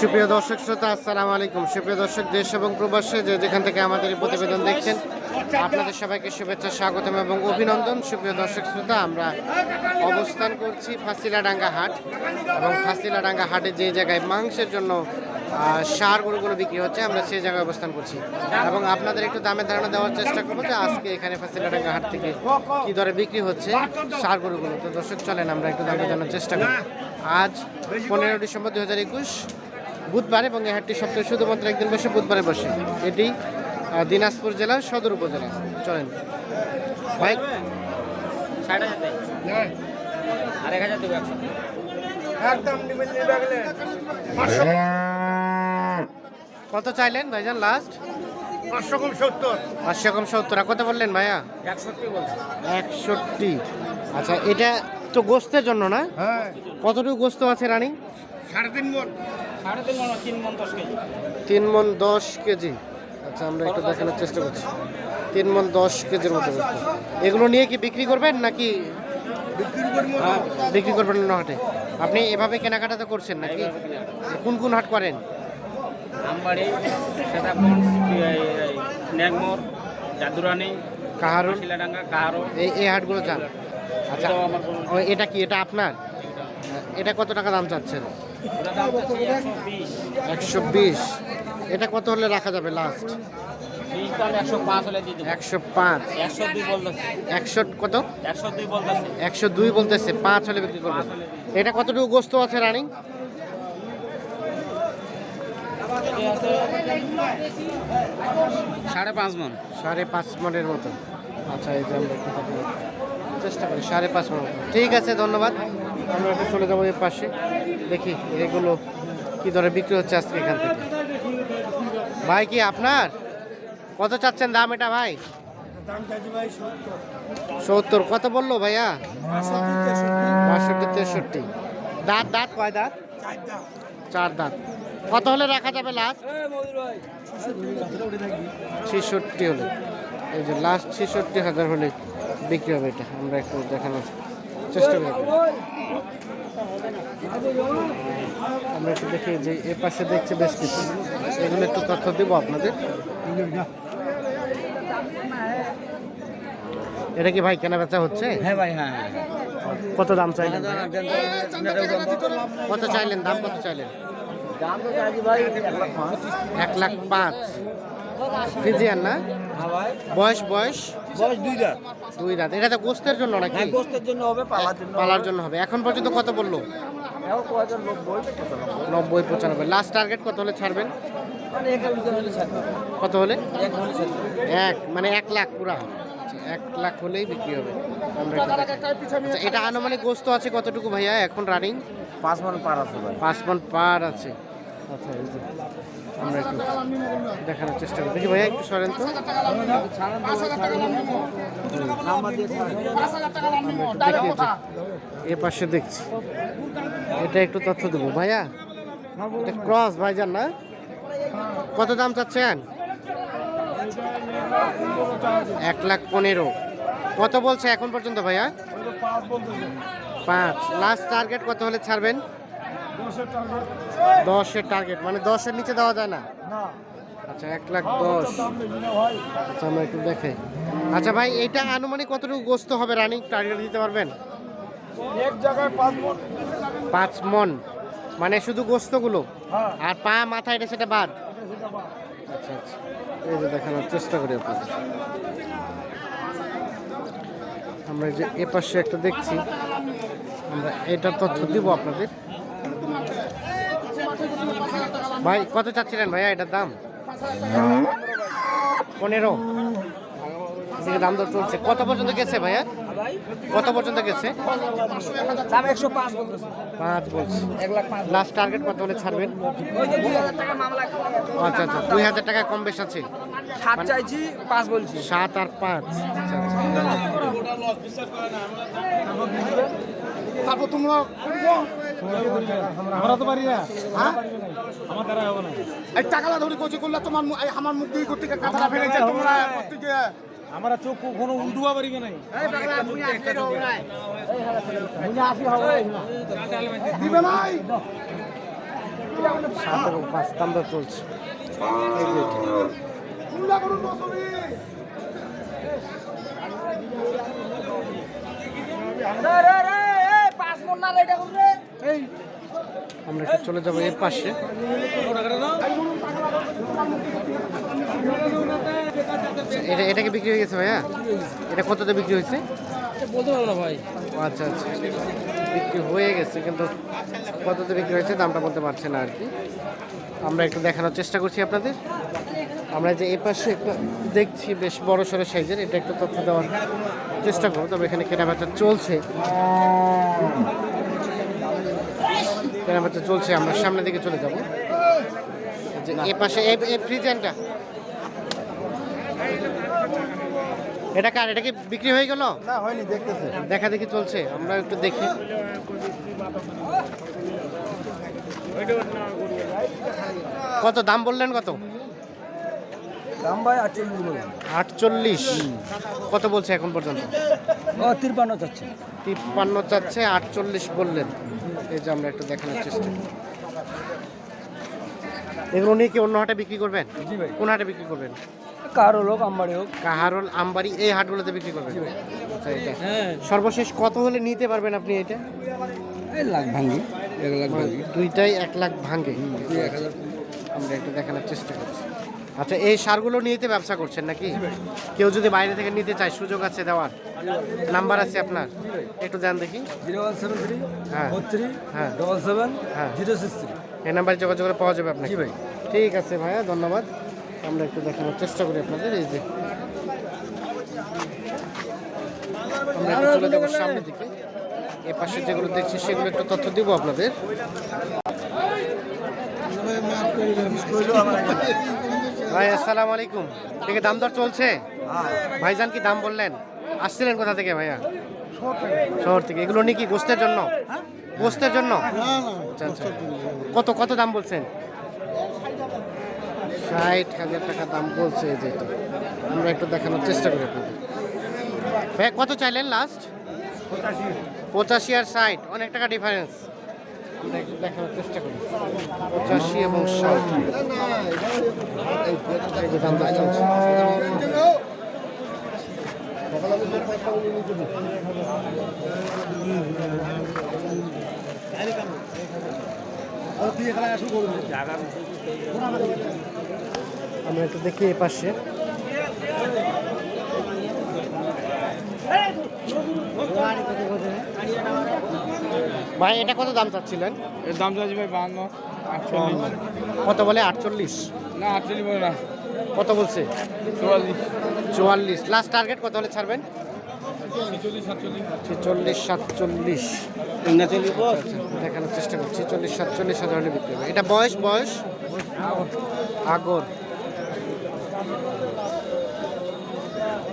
সুপ্রিয় দর্শক শ্রোতা, আসসালামু আলাইকুম। সুপ্রিয় দর্শক, দেশ এবং প্রবাসে যে যেখান থেকে আমাদের এই প্রতিবেদন দেখছেন, আপনাদের সবাইকে শুভেচ্ছা, স্বাগতম এবং অভিনন্দন। সুপ্রিয় দর্শক শ্রোতা, আমরা অবস্থান করছি ফাঁসিলাডাঙ্গা হাট এবং ফাঁসিলাডাঙ্গা হাটে যে জায়গায় মাংসের জন্য সার গরুগুলো বিক্রি হচ্ছে, আমরা সেই জায়গায় অবস্থান করছি। এবং আপনাদের একটু দামের ধারণা দেওয়ার চেষ্টা করব যে আজকে এখানে ফাঁসিলাডাঙ্গা হাট থেকে কি দরে বিক্রি হচ্ছে সার গরুগুলো। তো দর্শক, চলেন আমরা একটু দামে জানার চেষ্টা করি। আজ পনেরো ডিসেম্বর দু হাজার একুশ বুধবার এবং এই হাটটি সপ্তাহে শুধুমাত্র একদিন বসে বুধবারে বসে। এটি দিনাজপুর জেলার সদর উপজেলা। চলেন। ভাই। কত চাইলেন ভাইজান লাস্ট পাঁচশো কম সত্তর। পাঁচশো কম সত্তর। কত বললেন ভাইয়া? একষট্টি একষট্টি। আচ্ছা এটা তো গোস্তের জন্য না? হ্যাঁ। কতটুকু গোস্ত আছে রানিং? সাড়ে তিন মন সাড়ে তিন মন তিন মন দশ কেজি। তিন মন দশ কেজি। আচ্ছা আমরা একটু দেখানোর চেষ্টা করছি। তিন মন দশ কেজির মতো গোস্ত। এগুলো নিয়ে কি বিক্রি করবেন নাকি? বিক্রি বিক্রি করবেন অন্য হাটে। আপনি এভাবে কেনাকাটা তো করছেন নাকি? কোন কোন হাট করেন? আমবাড়ি সেতাপুর ন্যাগমোর জাদুরানি কাহারুল। শিলাডাঙ্গা কাহারো এই এই হাটগুলো যান আচ্ছা ও, এটা কি? এটা আপনার? এটা কত টাকা দাম চাচ্ছেন? একশো বিশ। এটা কত হলে রাখা যাবে লাস্ট একশো দুই বলতেছে। কত? একশো দুই বলতেছে। একশো দুই বলতেছে পাঁচ হলে বিক্রি এটা কতটুকু গোস্ত আছে রানিং? সাড়ে পাঁচ মন। সাড়ে পাঁচ মনের মতো আচ্ছা এই যে আমরা। চেষ্টা করি, সাড়ে পাঁচ মতো ঠিক আছে, ধন্যবাদ। আমরা একটু চলে যাব এর পাশে। দেখি এগুলো কি দরে বিক্রি হচ্ছে আজকে এখান থেকে। ভাই, কি আপনার? কত চাচ্ছেন দাম এটা ভাই? সত্তর। কত বলল ভাইয়া? বাষট্টি, তেষট্টি। দাঁত দাঁত কয় দাঁত? চার দাঁত। কত হলে রাখা যাবে লাস্ট ছেষট্টি হলে। এই যে লাস্ট ছেষট্টি হাজার হলে। বিক্রি হবে এটা। আমরা একটু দেখানোর চেষ্টা করি। আমরা একটু দেখি যে এ পাশে দেখছি বেশ কিছু। এগুলো একটু তথ্য দেবো আপনাদের। এটা কি ভাই কেনা বেচা হচ্ছে? হ্যাঁ ভাই হ্যাঁ কত দাম চাইলেন কত চাইলেন? দাম কত চাইলেন? এক লাখ পাঁচ। এক ফিজিয়ান না? বয়স বয়স? বয়স দুই রাত। দুই রাত। এটা তো গোস্তের জন্য নাকি? হ্যাঁ গোস্তের জন্য হবে পালার জন্য পালার জন্য হবে। এখন পর্যন্ত কত বলল? নব্বই পঁচানব্বই। লাস্ট টার্গেট কত হলে ছাড়বেন? মানে কত হলে? এক মানে এক লাখ পুরা। আচ্ছা, এক লাখ হলেই বিক্রি হবে। আচ্ছা, এটা আনুমানিক গোস্ত আছে কতটুকু ভাইয়া? এখন রানিং পাঁচ মান পার আছে পাঁচ মন পার আছে। আচ্ছা আমরা একটু দেখানোর চেষ্টা করি। দেখি ভাইয়া একটু সরেন তো। এ পাশে দেখছি। এটা একটু তথ্য দেবো। ভাইয়া এটা ক্রস ভাইজান না? কত দাম চাচ্ছেন? এক লাখ পনেরো। কত বলছে এখন পর্যন্ত ভাইয়া? পাঁচ লাস্ট টার্গেট কত হলে ছাড়বেন? দশের টার্গেট মানে দশের নিচে দেওয়া যায় না? আচ্ছা এক লাখ দশ। আচ্ছা আমরা একটু দেখাই আচ্ছা ভাই এটা আনুমানিক কতটুকু গোস্ত হবে রানিং টার্গেট দিতে পারবেন? এক জায়গায় পাঁচ মন। পাঁচ মন। মানে শুধু গোস্তগুলো? হ্যাঁ। আর পা মাথা এটা সেটা বাদ? আচ্ছা আচ্ছা। এই যে দেখানোর চেষ্টা করি আপনাদের। আমরা যে এ পাশে একটা দেখছি। আমরা এটা তথ্য দিব আপনাদের। ভাই কত চাচ্ছিলেন ভাইয়া এটার দাম? পনেরো। দাম দর চলছে। কত পর্যন্ত গেছে ভাইয়া? কত পর্যন্ত গেছে? দাম একশো পাঁচ বলছি। লাস্ট টার্গেট কত হলে ছাড়বেন? আচ্ছা আচ্ছা। দুই হাজার টাকা কম বেশ আছে। সাত চাইছি পাঁচ বলছি। সাত আর পাঁচ। আচ্ছা আচ্ছা। তারপর তোমরা আমরা তো পারি না। হ্যাঁ? আমার দ্বারা হবে না। এই টাকালা ধরে কোচে করলে তোমার আমার মুখ দিয়ে করতে কাঁথাটা ফেলে যায় তোমরা করতে আমরা চোখ কোনো উল্টুয়া পারিবে নাই। দিবে নাই? সাত পাঁচ চলছে এই যে এটা। আমরা একটু চলে যাব এর পাশে। এটা এটা কি বিক্রি হয়ে গেছে ভাইয়া? এটা কততে বিক্রি হয়েছে? বলতে পারব না ভাই। আচ্ছা আচ্ছা। বিক্রি হয়ে গেছে, কিন্তু কততে বিক্রি হয়েছে, দামটা বলতে পারছে না আর কি। আমরা একটু দেখানোর চেষ্টা করছি আপনাদের। আমরা যে এই পাশে একটা দেখছি, বেশ বড় সড়ো সাইজের, এটা একটু তথ্য দেওয়ার চেষ্টা করব, তবে এখানে কেনাবেচা চলছে। কেনাবেচা চলছে, আমরা সামনের দিকে চলে যাব। যে এ পাশে, এই ফ্রিজেনটা এটা কার? এটা কি বিক্রি হয়ে গেল? না হয়নি দেখতেছে। দেখা দেখি চলছে আমরা একটু দেখি। কত দাম বললেন কত? দাম ভাই আটচল্লিশ আটচল্লিশ। কত বলছে এখন পর্যন্ত? ও তিরপান্ন চাচ্ছে। তিপ্পান্ন চাচ্ছে আটচল্লিশ বললেন। এই যে আমরা একটু দেখানোর চেষ্টা এগুলো নিয়ে কি অন্য হাটে বিক্রি করবেন? কোন হাটে বিক্রি করবেন? কারও লোক আমবাড়ি হোক। কাহারল আমবাড়ি এই হাটগুলোতে বিক্রি করবেন হ্যাঁ। সর্বশেষ কত হলে নিতে পারবেন আপনি এটা? এই লাখ ভাঙ্গি এক লাখ ভাঙ্গি দুইটাই এক লাখ ভাঙে। আমরা একটু দেখানোর চেষ্টা করছি। আচ্ছা এই সারগুলো নিয়েতে ব্যবসা করছেন নাকি? কেউ যদি বাইরে থেকে নিতে চায় সুযোগ আছে দেওয়ার? নাম্বার আছে আপনার? একটু দেন দেখি। জিরো ওয়ান সেভেন থ্রি হ্যাঁ। ফোর থ্রি হ্যাঁ। ডবল সেভেন হ্যাঁ। Zero six three. এই নাম্বারে যোগাযোগ করে পাওয়া যাবে ভাই। ঠিক আছে ভাইয়া ধন্যবাদ। আমরা একটু দেখানোর চেষ্টা করি আপনাদের, এই যে। আমরা চলে যাব সামনের দিকে। এ পাশে যেগুলো দেখছি, সেগুলো একটু তথ্য দিব আপনাদের। ভাই, আসসালামু আলাইকুম। ঠিক দাম দর চলছে? ভাইজান কি দাম বললেন? আসছিলেন কোথা থেকে ভাইয়া? শহর থেকে। এগুলো নিয়ে কি গোস্তের জন্য? গোস্তের জন্য? আচ্ছা আচ্ছা। কত কত দাম বলছেন? ষাট হাজার টাকা দাম বলছে এই যে এটা। আমরা একটু দেখানোর চেষ্টা করি আপনাদের। ভাই কত চাইলেন লাস্ট পঁচাশি। আর ষাট অনেক টাকা ডিফারেন্স আমরা একটু দেখানোর চেষ্টা করি। পঁচাশি এবং ষাট। দাম আমরা একটু দেখি এই পাশে। ভাই এটা কত দাম চাচ্ছিলেন? এর দাম চাচ্ছি ভাই বাহান্ন কত বলে? আটচল্লিশ। না আটচল্লিশ বলে না। কত বলছে? চুয়াল্লিশ। চুয়াল্লিশ। লাস্ট টার্গেট কত হলে ছাড়বেন? ছেচল্লিশ সাতচল্লিশ। দেখানোর চেষ্টা করছি। চল্লিশ সাতচল্লিশ হাজার বিক্রি হবে। এটা বয়স বয়স? আগর।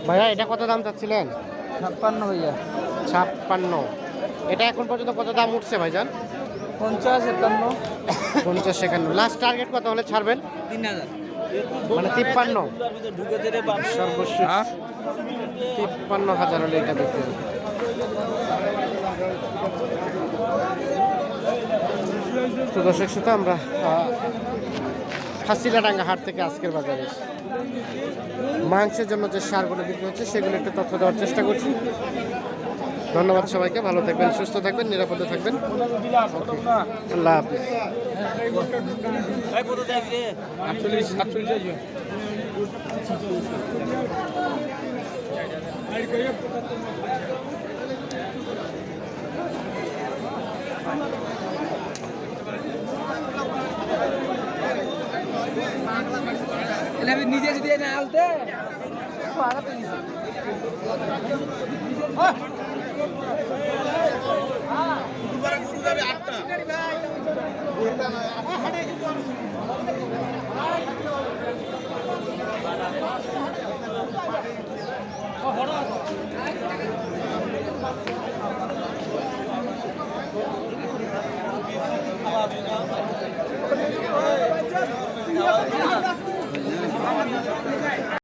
ভাইয়া এটা কত দাম চাচ্ছিলেন? ছাপ্পান্ন ভাইয়া। ছাপ্পান্ন। এটা এখন পর্যন্ত কত দাম উঠছে ভাইজান? পঞ্চাশ একান্ন। পঞ্চাশ একান্ন। লাস্ট টার্গেট কত হলে ছাড়বেন? তিন হাজার। মানে তিপ্পান্ন। সর্বশেষ তিপ্পান্ন হাজার হলে এটা বিক্রি হবে। তো দর্শক শ্রোতা আমরা হাসিলাডাঙ্গা হাট থেকে আজকের বাজারে মাংসের জন্য যে সারগুলো বিক্রি হচ্ছে, সেগুলো একটু তথ্য দেওয়ার চেষ্টা করছি। ধন্যবাদ সবাইকে, ভালো থাকবেন, সুস্থ থাকবেন, নিরাপদে থাকবেন। আল্লাহ হাফিজ। আটচল্লিশ আমি নিজে যদি না আলতে